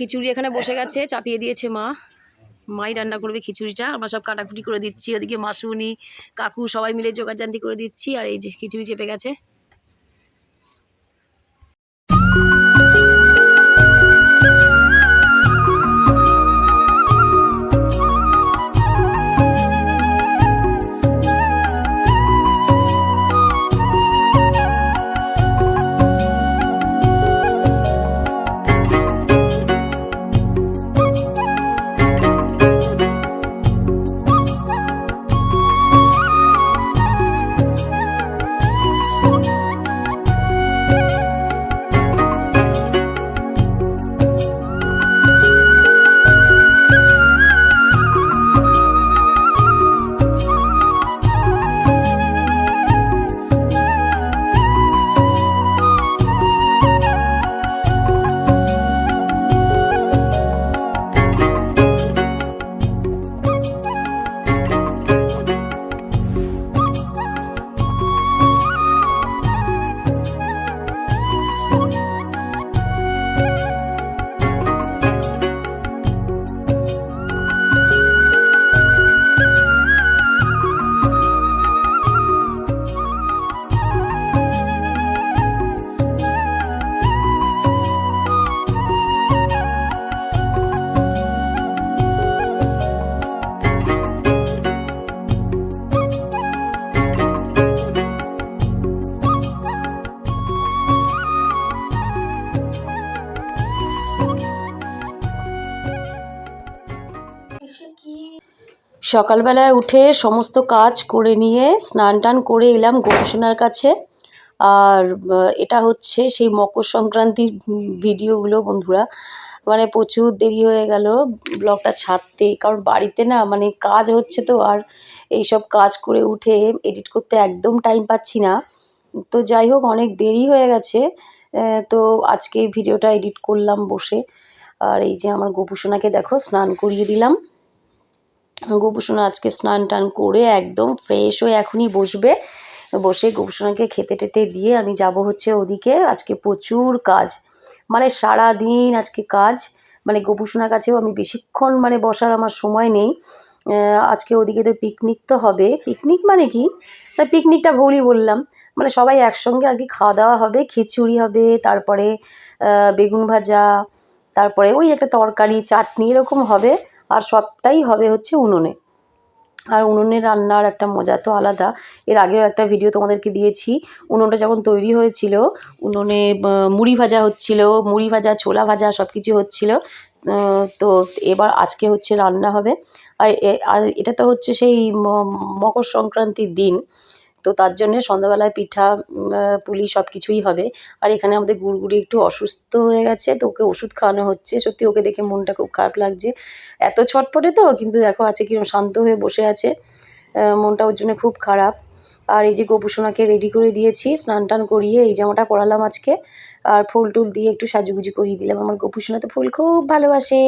খিচুড়ি এখানে বসে গেছে, চাপিয়ে দিয়েছে মা। মাই রান্না করবে খিচুড়িটা, আমরা সব কাটাকুটি করে দিচ্ছি, ওদিকে মাসুনি কাকু সবাই মিলে যোগাযান্তি করে দিচ্ছি, আর এই যে খিচুড়ি চেপে গেছে। সকালবেলায় উঠে সমস্ত কাজ করে নিয়ে স্নান টান করে এলাম গোপসোনার কাছে। আর এটা হচ্ছে সেই মকর সংক্রান্তির ভিডিওগুলো বন্ধুরা। মানে প্রচুর দেরি হয়ে গেল ব্লগটা ছাড়তে, কারণ বাড়িতে না মানে কাজ হচ্ছে তো, আর এই সব কাজ করে উঠে এডিট করতে একদম টাইম পাচ্ছি না। তো যাই হোক, অনেক দেরি হয়ে গেছে তো আজকে ভিডিওটা এডিট করলাম বসে। আর এই যে আমার গোপুসোনাকে দেখো, স্নান করিয়ে দিলাম। গোপুসোনা আজকে স্নান টান করে একদম ফ্রেশ হয়ে এখনই বসবে। বসে গোপুসোনাকে খেতে টেতে দিয়ে আমি যাব হচ্ছে ওদিকে। আজকে প্রচুর কাজ। মানে সারা দিন আজকে কাজ। মানে গোপুসোনার কাছেও আমি বেশিক্ষণ মানে বসার আমার সময় নেই। আজকে ওদিকে তো পিকনিক তো হবে। পিকনিক মানে কি? পিকনিকটা ভুলই বললাম। মানে সবাই একসঙ্গে আর কি খাওয়া দাওয়া হবে, খিচুড়ি হবে, তারপরে বেগুন ভাজা, তারপরে ওই একটা তরকারি, চাটনি এরকম হবে। আর সবটাই হবে হচ্ছে উনুনে। আর উনুনে রান্নার একটা মজা তো আলাদা। এর আগেও একটা ভিডিও তোমাদেরকে দিয়েছি। উনুনটা যখন তৈরি হয়েছিল, উনুনে মুড়ি ভাজা হচ্ছিল, মুড়ি ভাজা, ছোলা ভাজা সব কিছু হচ্ছিল তো এবার আজকে হচ্ছে রান্না হবে। আর এটা তো হচ্ছে সেই মকর সংক্রান্তির দিন। তো তার জন্যে সন্ধ্যাবেলায় পিঠা পুলি সব কিছুই হবে। আর এখানে আমাদের গুড়গুড়ি একটু অসুস্থ হয়ে গেছে, তো ওকে ওষুধ খাওয়ানো হচ্ছে। সত্যি ওকে দেখে মনটা খুব খারাপ লাগছে। এত ছটপটে তো, কিন্তু দেখো আছে কীরকম শান্ত হয়ে বসে আছে। মনটা ওর জন্য খুব খারাপ। আর এই যে গোপুসোনাকে রেডি করে দিয়েছি, স্নান টান করিয়ে এই জামাটা পরালাম আজকে। আর ফুল টুল দিয়ে একটু সাজুগুজু করিয়ে দিলাম। আমার গোপুসোনা তো ফুল খুব ভালোবাসে।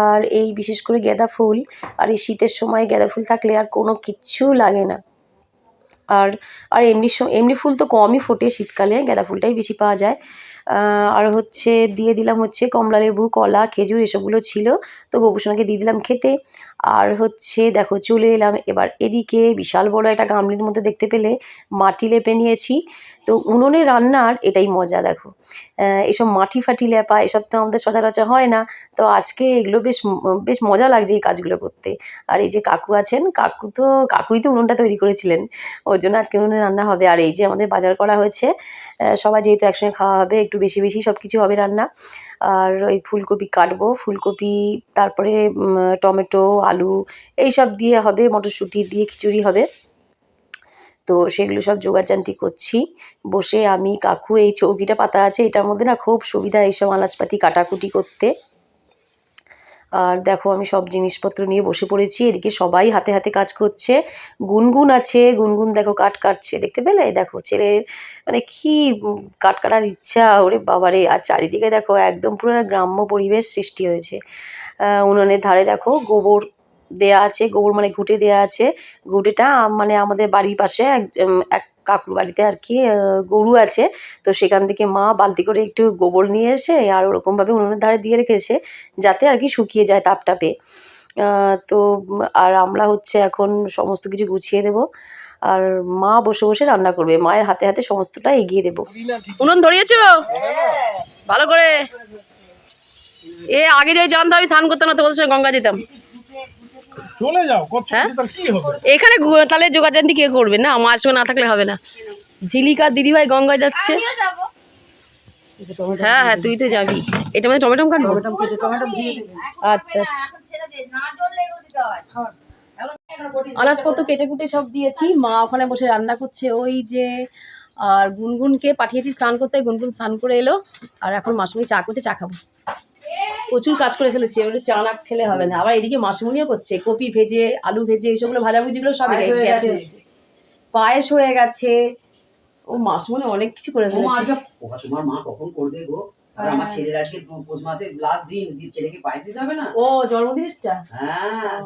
আর এই বিশেষ করে গেঁদা ফুল। আর এই শীতের সময় গেঁদা ফুল থাকলে আর কোনো কিচ্ছু লাগে না। আর আর এমনি এমনি ফুল তো কমই ফোটে শীতকালে, গাঁদা ফুলটাই বেশি পাওয়া যায়। আর হচ্ছে দিয়ে দিলাম হচ্ছে কমলা লেবু কলা, খেজুর এসবগুলো ছিল, তো গোপুষণাকে দিয়ে দিলাম খেতে। আর হচ্ছে দেখো চলে এলাম এবার এদিকে বিশাল বড় একটা গামলির মধ্যে দেখতে পেলে মাটি লেপে নিয়েছি। তো উনুনে রান্নার এটাই মজা, দেখো। এসব মাটি ফাটি ল্যাপা এসব তো আমাদের সচরাচর হয় না। তো আজকে এগুলো বেশ বেশ মজা লাগছে এই কাজগুলো করতে। আর এই যে কাকু আছেন, কাকু তো, কাকুই তো উনুনটা তৈরি করেছিলেন। ওর জন্য আজকে উনুনে রান্না হবে। আর এই যে আমাদের বাজার করা হয়েছে সবাই যেহেতু একসঙ্গে খাওয়া হবে, একটু বেশি বেশি সব কিছু হবে রান্না। আর ওই ফুলকপি কাটবো, ফুলকপি, তারপরে টমেটো, আলু এই সব দিয়ে হবে, মটরশুঁটি দিয়ে খিচুড়ি হবে। তো সেগুলো সব জোগাড়জান্তি করছি। বসে আমি, কাকু, এই চৌকিটা পাতা আছে, এটার মধ্যে না খুব সুবিধা এইসব আনাজপাতি কাটাকুটি করতে। আর দেখো আমি সব জিনিসপত্র নিয়ে বসে পড়েছি, এদিকে সবাই হাতে হাতে কাজ করছে। গুনগুন আছে, গুনগুন দেখো কাঠ কাটছে, দেখতে পেলে? দেখো ছেলের মানে কি কাঠ কাটার ইচ্ছা, ওরে বাবারে। আর চারিদিকে দেখো একদম পুরো গ্রাম্য পরিবেশ সৃষ্টি হয়েছে। উনুনের ধারে দেখো গোবর দেয়া আছে গোবর মানে ঘুঁটে দেয়া আছে। ঘুঁটেটা মানে আমাদের বাড়ির পাশে এক এক কাকুর বাড়িতে আর কি গরু আছে। তো সেখান থেকে মা বালতি করে একটু গোবর নিয়ে এসে আর ওরকমভাবে উনুনের ধারে দিয়ে রেখেছে যাতে আর কি শুকিয়ে যায় তাপ টাপে তো আর আমরা হচ্ছে এখন সমস্ত কিছু গুছিয়ে দেব। আর মা বসে বসে রান্না করবে। মায়ের হাতে হাতে সমস্তটা এগিয়ে দেবো। উনুন ধরিয়েছো? ভালো করে। এ আগে যাই জানতো আমি স্নান করতাম না তোমাদের সঙ্গে গঙ্গা যেতাম। চলে যাও কত হ্যাঁ? তাহলে কি হবে? এখানে তাহলে যোগাযান্তি কে করবে? না আমার সঙ্গে না থাকলে হবে না। ঝিলিকার দিদিভাই গঙ্গায় যাচ্ছে। হ্যাঁ হ্যাঁ তুই তো যাবি। এটা মানে টমেটো কাটবো আচ্ছা আচ্ছা। আনাজপত্র কেটে কুটে সব দিয়েছি। মা ওখানে বসে রান্না করছে। ওই যে আর গুনগুনকে পাঠিয়েছি স্নান করতে। গুনগুন স্নান করে এলো। আর এখন মাসুমি চা করছে চা খাব। প্রচুর কাজ করে ফেলেছি এবার চা না খেলে হবে না। আবার এদিকে মাসুমনিও করছে কপি ভেজে আলু ভেজে এইসবগুলো ভাজাভুজিগুলো সব পায়েস হয়ে গেছে। ও মাসুমনি অনেক কিছু করে ফেলেছে। তোমার মা কখন করবে গো? আমার ছেলের আজকে পৌষ মাসে লাস্ট দিন ছেলেকে পায়েস দিতে হবে না? ও জন্মদিনটা হ্যাঁ।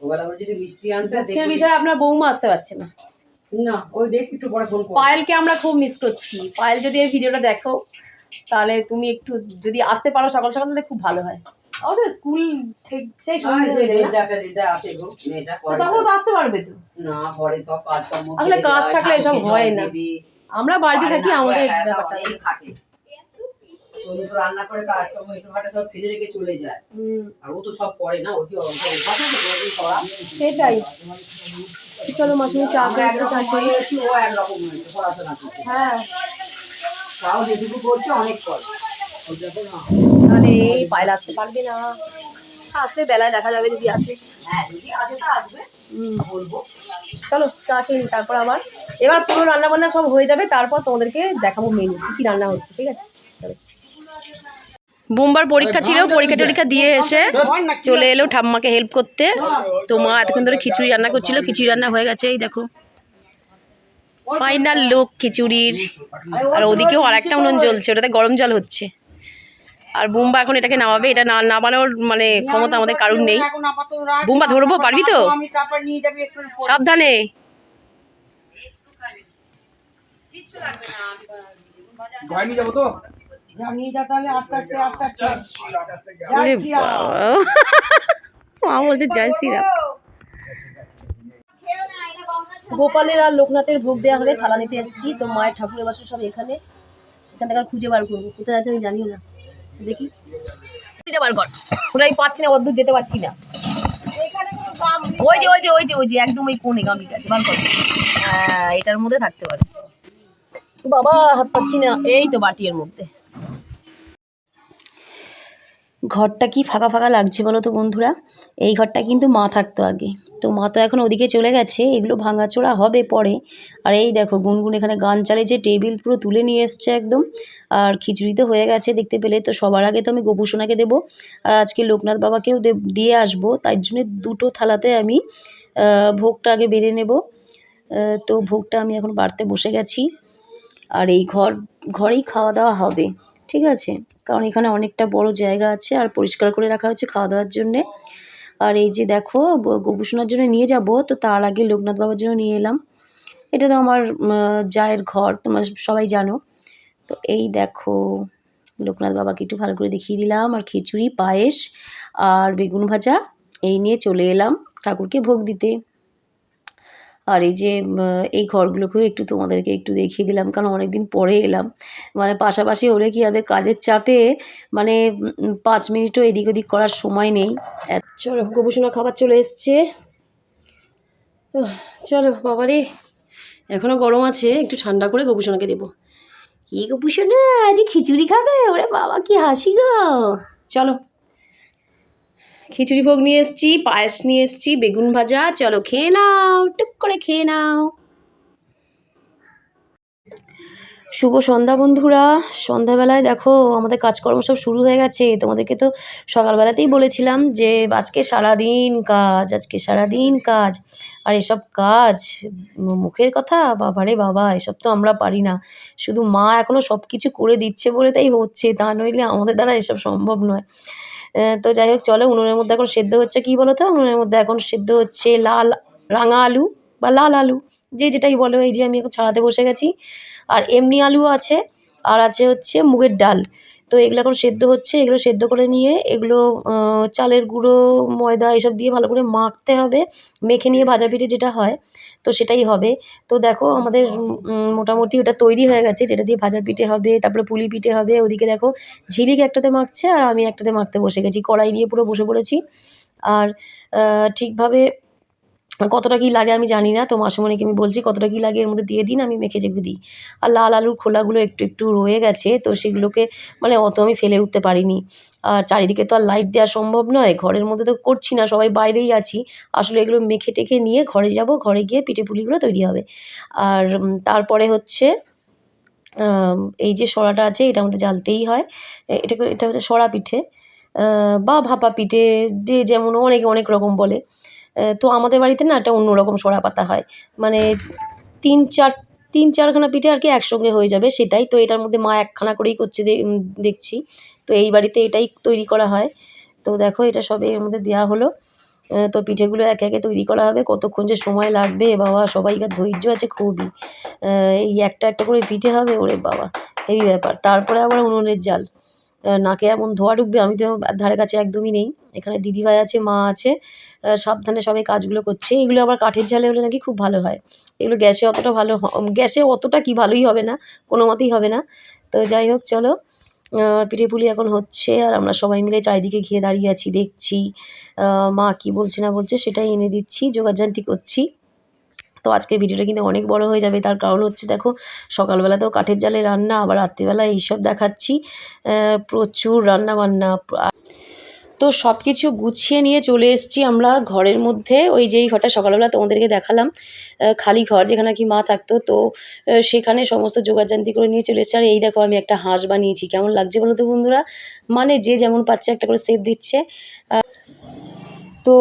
ওবেলা যদি মিষ্টি আনতে দুঃখের বিষয় আপনার বৌমা আসতে পারছে না। না ওই দেখ একটু পরে ফোন পায়েলকে আমরা খুব মিস করছি। পায়েল যদি এই ভিডিওটা দেখো তাহলে তুমি একটু যদি আসতে পারো সকাল সকাল তাহলে খুব ভালো হয়। স্কুল সেই তখন তো আসতে পারবে তো? না ঘরে সব কাজকর্ম আসলে কাজ থাকলে এসব হয় না। আমরা বাড়িতে থাকি আমাদের একা একা ব্যাপারটা থাকে তো রান্না করে কাজকর্ম একটু ভাটা সব ফেলে রেখে চলে যায়। আর ও তো সব করে না ওর কি অভ্যাস আছে কোনোদিন করা সেটাই। চলো মাসুমি চা করে একরকম খাই ও একরকম হয়েছে পড়াশোনা করতে। হ্যাঁ। তাও যেটুকু করছে অনেক না। তাহলে এই পায়েল আসতে পারবে না। আসলে বেলায় দেখা যাবে যদি আসে। হ্যাঁ চলো চা খেয়ে তারপর আবার। এবার পুরো রান্না বান্না সব হয়ে যাবে তারপর তোমাদেরকে দেখাবো মেনু কি রান্না হচ্ছে ঠিক আছে? বোমবার পরীক্ষা ছিল পরীক্ষা টরীক্ষা দিয়ে এসে চলে এলো ঠাম্মাকে হেল্প করতে। তো মা এতক্ষণ ধরে খিচুড়ি রান্না করছিল খিচুড়ি রান্না হয়ে গেছে এই দেখো। ফাইনাল লুক খিচুড়ির, আর ওদিকেও আর একটা উনুন জ্বলছে, ওটাতে গরম জল হচ্ছে আর বুম্বা এখন এটাকে নামাবে, এটা না নামানোর মানে ক্ষমতা আমাদের কারুর নেই বুম্বা ধরবো, পারবি তো। সাবধানে। মা বলছে, জয় শ্রীরাম গোপালের আর লোকনাথের ভোগ দেওয়া হবে থালা নিতে এসেছি। তো মায়ের ঠাকুরের বাসন সব এখানে। এখান থেকে খুঁজে বার করব। কোথায় আছে আমি জানিও না। দেখি। এটা বার কর। না যেতে পারছি না। ওই যে ওই যে ওই যে ওই যে, একদম ওই হ্যাঁ এটার মধ্যে থাকতে পারে। বাবা, হাত পাচ্ছি না। এই তো বাটি এর মধ্যে। ঘরটা কি ফাঁকা ফাঁকা লাগছে বলো তো বন্ধুরা? এই ঘরটা কিন্তু মা থাকতো আগে। তো মা তো এখন ওদিকে চলে গেছে, এগুলো ভাঙাচোরা হবে পরে। আর এই দেখো গুনগুন এখানে গান চালিয়েছে, টেবিল পুরো তুলে নিয়ে এসছে একদম। আর খিচুড়ি তো হয়ে গেছে দেখতে পেলে, তো সবার আগে তো আমি গোপুসোনাকে দেবো। আর আজকে লোকনাথ বাবাকেও দিয়ে আসব, তাই জন্য দুটো থালাতে আমি ভোগটা আগে বেড়ে নেব। তো ভোগটা আমি এখন বাড়তে বসে গেছি। আর এই ঘর ঘরেই খাওয়া দাওয়া হবে, ঠিক আছে? কারণ এখানে অনেকটা বড় জায়গা আছে আর পরিষ্কার করে রাখা হয়েছে খাওয়া দাওয়ার জন্যে। আর এই যে দেখো গোপুসোনার জন্য নিয়ে যাব, তো তার আগে লোকনাথ বাবার জন্য নিয়ে এলাম। এটা তো আমার জায়ের ঘর, তোমরা সবাই জানো। তো এই দেখো, লোকনাথ বাবাকে একটু ভালো করে দেখিয়ে দিলাম। আর খিচুড়ি, পায়েস আর বেগুন ভাজা, এই নিয়ে চলে এলাম ঠাকুরকে ভোগ দিতে। আর এই যে এই ঘরগুলোকেও একটু তোমাদেরকে একটু দেখিয়ে দিলাম, কারণ অনেক দিন পরে এলাম। মানে পাশাপাশি হলে কী হবে, কাজের চাপে মানে পাঁচ মিনিটও এদিক ওদিক করার সময় নেই। চলো গোপুসোনা খাবার চলে এসছে। চলো, বাবারে এখনও গরম আছে, একটু ঠান্ডা করে গোপুসোনাকে দেবো। কি গোপুসোনা, আজ খিচুড়ি খাবে? ওরে বাবা, কি হাসি গো। চলো। খিচুড়ি ভোগ নিয়ে এসছি, পায়েস নিয়ে এসছি, বেগুন ভাজা, চলো খেয়ে নাও, টুক করে খেয়ে নাও। শুভ সন্ধ্যা বন্ধুরা। সন্ধ্যাবেলায় দেখো আমাদের কাজকর্ম সব শুরু হয়ে গেছে। তোমাদেরকে তো সকালবেলাতেই বলেছিলাম যে, আজকে সারাদিন কাজ, আজকে সারাদিন কাজ। আর এসব কাজ মুখের কথা? বাবারে বাবা, এসব তো আমরা পারি না। শুধু মা এখনও সব কিছু করে দিচ্ছে বলে তাই হচ্ছে, তা নইলে আমাদের দ্বারা এসব সম্ভব নয়। তো যাই হোক, চলো উনুনের মধ্যে এখন সেদ্ধ হচ্ছে। কী বলো তো উনুনের মধ্যে এখন সেদ্ধ হচ্ছে লাল রাঙা আলু। বা লাল আলু, যে যেটাই বলো, এই যে আমি এখন ছাড়াতে বসে গেছি। আর এমনি আলুও আছে, আর আছে হচ্ছে মুগের ডাল। তো এগুলো এখন সেদ্ধ হচ্ছে, এগুলো সেদ্ধ করে নিয়ে এগুলো চালের গুঁড়ো, ময়দা এসব দিয়ে ভালো করে মাখতে হবে। মেখে নিয়ে ভাজা পিঠে যেটা হয়, তো সেটাই হবে। তো দেখো আমাদের মোটামুটি ওটা তৈরি হয়ে গেছে, যেটা দিয়ে ভাজা পিঠে হবে, তারপরে পুলি পিঠে হবে। ওদিকে দেখো ঝিলিক একটাতে মাখছে, আর আমি একটাতে মাখতে বসে গেছি। কড়াই নিয়ে পুরো বসে পড়েছি। আর ঠিকভাবে কতটা কী লাগে আমি জানি না। তো মাসুমণিকে আমি বলছি, কতটা কী লাগে এর মধ্যে দিয়ে দিন, আমি মেখে যেগুলো দিই। আর লাল আলুর খোলাগুলো একটু একটু রয়ে গেছে, তো সেগুলোকে মানে অত আমি ফেলে উঠতে পারিনি। আর চারিদিকে তো আর লাইট দেওয়া সম্ভব নয়, ঘরের মধ্যে তো করছি না, সবাই বাইরেই আছি। আসলে এগুলো মেখে টেখে নিয়ে ঘরে যাব, ঘরে গিয়ে পিঠে পুলিগুলো তৈরি হবে। আর তারপরে হচ্ছে এই যে সরাটা আছে, এটা আমাদের জ্বালতেই হয়। এটা এটা হচ্ছে সরা পিঠে। বা ভাপা পিঠে যেমন অনেকে অনেক রকম বলে। তো আমাদের বাড়িতে না একটা অন্যরকম সরা পাতা হয়। মানে তিন চার, তিন চারখানা পিঠে আর কি একসঙ্গে হয়ে যাবে সেটাই। তো এটার মধ্যে মা একখানা করেই করছে দেখছি। তো এই বাড়িতে এটাই তৈরি করা হয়। তো দেখো এটা সবে এর মধ্যে দেওয়া হলো। তো পিঠেগুলো একে একে তৈরি করা হবে। কতক্ষণ যে সময় লাগবে বাবা, সবাইকার ধৈর্য আছে খুবই। এই একটা একটা করে পিঠে হবে, ওরে বাবা এই ব্যাপার। তারপরে আবার উনুনের জাল। নাকে এমন ধোয়া ঢুকবে, আমি তো ধারে কাছে একদমই নেই। এখানে দিদিভাই আছে, মা আছে সাবধানে সবাই কাজগুলো করছে। এগুলো আবার কাঠের জালে হলে নাকি খুব ভালো হয়। এগুলো গ্যাসে অতটা ভালো গ্যাসে অতটা কি ভালোই হবে না, কোনো মতেই হবে না। তো যাই হোক, চলো। পিঠে পুলি এখন হচ্ছে, আর আমরা সবাই মিলে চারিদিকে ঘিরে দাঁড়িয়ে আছি, দেখছি। মা কি বলছে না বলছে সেটাই এনে দিচ্ছি, যোগাযান্তি করছি। তো আজকের ভিডিওটা কিন্তু অনেক বড় হয়ে যাবে। তার কারণ হচ্ছে দেখো, সকালবেলাতেও কাঠের জালে রান্না, আবার রাত্রিবেলা এইসব দেখাচ্ছি। প্রচুর রান্না বান্না তো সব কিছু গুছিয়ে নিয়ে চলে এসেছি আমরা ঘরের মধ্যে। ওই যেই ঘরটা সকালবেলা তোমাদেরকে দেখালাম খালি ঘর যেখানে কি মা থাকতো, তো সেখানে সমস্ত যোগাযান্তি করে নিয়ে চলে এসেছি। আর এই দেখো আমি একটা হাঁস বানিয়েছি। কেমন লাগছে বলো তো বন্ধুরা? মানে যে যেমন পাচ্ছে একটা করে সেপ দিচ্ছে। তো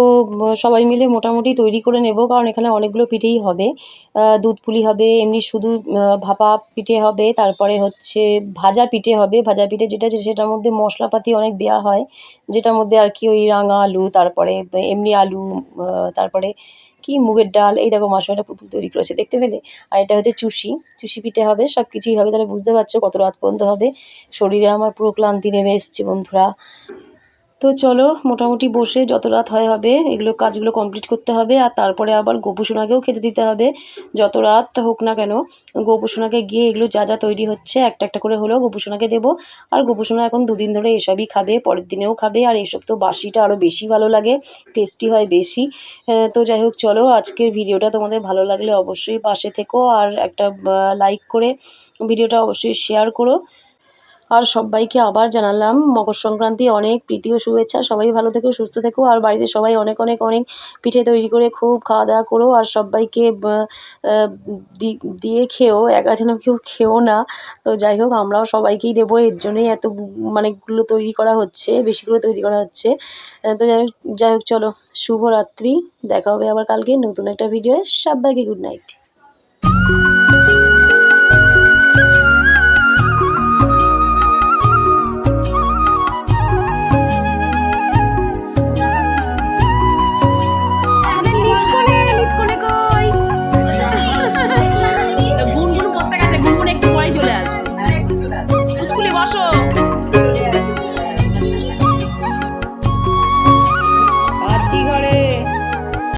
সবাই মিলে মোটামুটি তৈরি করে নেব, কারণ এখানে অনেকগুলো পিঠেই হবে। দুধ পুলি হবে, এমনি শুধু ভাপা পিঠে হবে, তারপরে হচ্ছে ভাজা পিঠে হবে। ভাজা পিঠে যেটা আছে, সেটার মধ্যে মশলাপাতি অনেক দেওয়া হয়, যেটার মধ্যে আর কি ওই রাঙা আলু, তারপরে এমনি আলু তারপরে কি, মুগের ডাল, এই দেখো মাসুম একটা পুতুল তৈরি করেছে, দেখতে পেলে? আর এটা হচ্ছে চুষি চুষি পিঠে হবে সব কিছুই হবে, তাহলে বুঝতে পারছ কত রাত পর্যন্ত হবে। শরীরে আমার পুরো ক্লান্তি নেমে এসছে বন্ধুরা। তো চলো, মোটামুটি বসে যত রাত হয় হবে, এগুলো কাজগুলো কমপ্লিট করতে হবে, আর তারপরে আবার গোপুসোনাকেও খেতে দিতে হবে। যত রাত হোক না কেন, গোপুসোনাকে গিয়ে এগুলো যা যা তৈরি হচ্ছে, একটা একটা করে হলেও গোপুসোনাকে দেবো। আর গোপুসোনা এখন দুদিন ধরে এসবই খাবে, পরের দিনেও খাবে, আর এসব তো বাসিটা আরও বেশি ভালো লাগে টেস্টি হয় বেশি। তো যাই হোক, চলো আজকের ভিডিওটা তোমাদের ভালো লাগলে অবশ্যই পাশে থেকো, আর একটা লাইক করে ভিডিওটা অবশ্যই শেয়ার করো। আর সবাইকে আবার জানালাম, মকর সংক্রান্তি অনেক প্রীতি ও শুভেচ্ছা। সবাই ভালো থেকো, সুস্থ থেকো। আর বাড়িতে সবাই অনেক অনেক অনেক পিঠে তৈরি করে খুব খাওয়া দাওয়া করো। আর সবাইকে দিয়ে খেও, একা যেন কেউ খেও না। তো যাই হোক, আমরাও সবাইকেই দেবো। এর জন্যই এত মানেগুলো তৈরি করা হচ্ছে বেশি করে তৈরি করা হচ্ছে। তো যাই হোক যাই হোক, চলো, শুভরাত্রি। দেখা হবে আবার কালকে নতুন একটা ভিডিও সবাইকে গুড নাইট